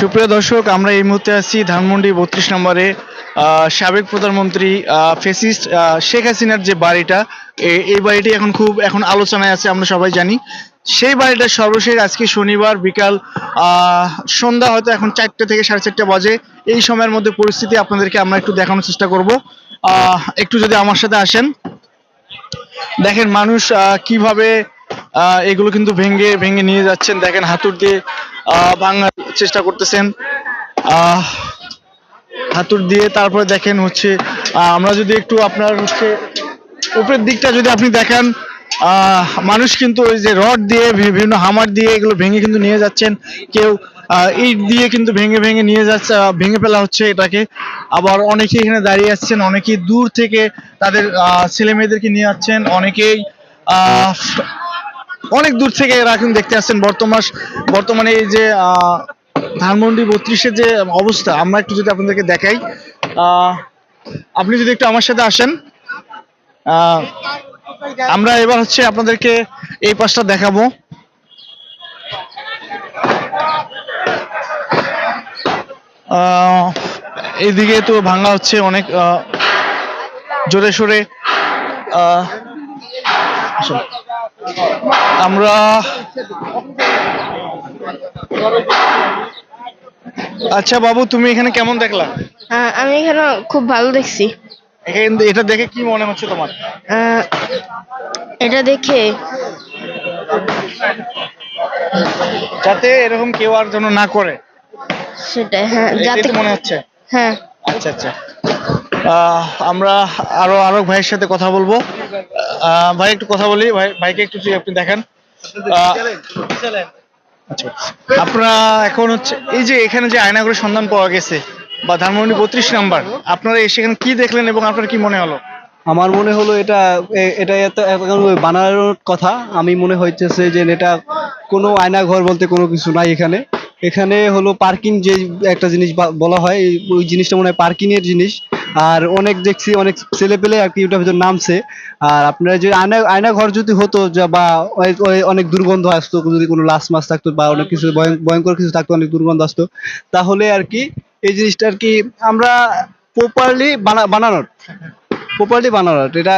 সুপ্রিয় দর্শক, আমরা এই মুহূর্তে আছি ধানমন্ডি বত্রিশ নম্বরে। সাবেক প্রধানমন্ত্রী ফেসিস্ট শেখ হাসিনার যে বাড়িটা এই বাড়িটি এখন খুব, এখন আলোচনায় আছে, আমরা সবাই জানি। সেই বাড়িটা সর্বশেষ আজকে শনিবার বিকাল সন্ধ্যা হয়তো এখন চারটে থেকে সাড়ে চারটে বাজে। এই সময়ের মধ্যে পরিস্থিতি আপনাদেরকে আমরা একটু দেখানোর চেষ্টা করব। একটু যদি আমার সাথে আসেন। দেখেন মানুষ কীভাবে এগুলো কিন্তু ভেঙে ভেঙে নিয়ে যাচ্ছেন। দেখেন হাতুর দিয়ে ভাঙার চেষ্টা করতেছেন। হাতুড় দিয়ে তারপরে দেখেন হচ্ছে আমরা যদি একটু আপনার হচ্ছে উপরের দিকটা যদি আপনি দেখেন মানুষ কিন্তু ওই যে রড দিয়ে বিভিন্ন হামার দিয়ে এগুলো ভেঙে কিন্তু নিয়ে যাচ্ছেন। কেউ ইট দিয়ে কিন্তু ভেঙে ভেঙে নিয়ে যাচ্ছে ভেঙে ফেলা হচ্ছে এটাকে। আবার অনেকে এখানে দাঁড়িয়ে আসছেন অনেকেই দূর থেকে তাদের ছেলে মেয়েদেরকে নিয়ে যাচ্ছেন অনেকেই আহ, অনেক দূর থেকে এরা কিন্তু দেখতে আসছেন বর্তমান বর্তমানে এই যে ধানমন্ডি বত্রিশের যে অবস্থা, আমরা একটু যদি আপনাদেরকে দেখাই আপনি যদি একটু আমার সাথে আসেন আমরা এবার হচ্ছে আপনাদেরকে এই পাশটা দেখাবো এইদিকে তো ভাঙা হচ্ছে অনেক জোরে সোরে। আমরা আচ্ছা বাবু তুমি এখানে কেমন দেখলা? হ্যাঁ আমি এখানে খুব ভালো দেখছি। এখানে এটা দেখে কি মনে হচ্ছে তোমার? আহ, এটা দেখে যাতে এরকম কেউ আর যেন না করে। সেটাই হ্যাঁ এটাই যাতে তো মনে হচ্ছে। হ্যাঁ। আচ্ছা আচ্ছা। আমরা আরও আরও ভাইয়ের সাথে কথা বলব। ভাই, একটু কথা বলি। ভাই, ভাইকে একটু আপনি দেখেন। আচ্ছা। আপনারা এখন হচ্ছে, এই যে এখানে যে আয়নাগুলোর সন্ধান পাওয়া গেছে, বা ধানমন্ডি বত্রিশ নাম্বার, আপনারা এসে এখানে কি দেখলেন এবং আপনার কি মনে হলো? আমার মনে হলো এটা এটা বানানোর কথা। আমি মনে হইতেছে যে এটা কোনো আয়না ঘর বলতে কোনো কিছু নাই এখানে। এখানে হলো পার্কিং যে একটা জিনিস বলা হয় ওই জিনিসটা মনে হয় পার্কিং এর জিনিস। আর অনেক দেখছি অনেক ছেলে পেলে আর কি ওটার ভিতর নামছে। আর আপনার যদি আয়না আয়না ঘর যদি হতো বা অনেক দুর্গন্ধ আসতো যদি কোনো লাশ মাছ থাকতো বা অনেক কিছু ভয়ঙ্কর কিছু থাকতো অনেক দুর্গন্ধ আসতো তাহলে আর কি এই জিনিসটা আর কি আমরা প্রপারলি বানানোর। প্রপারলি বানানোর এটা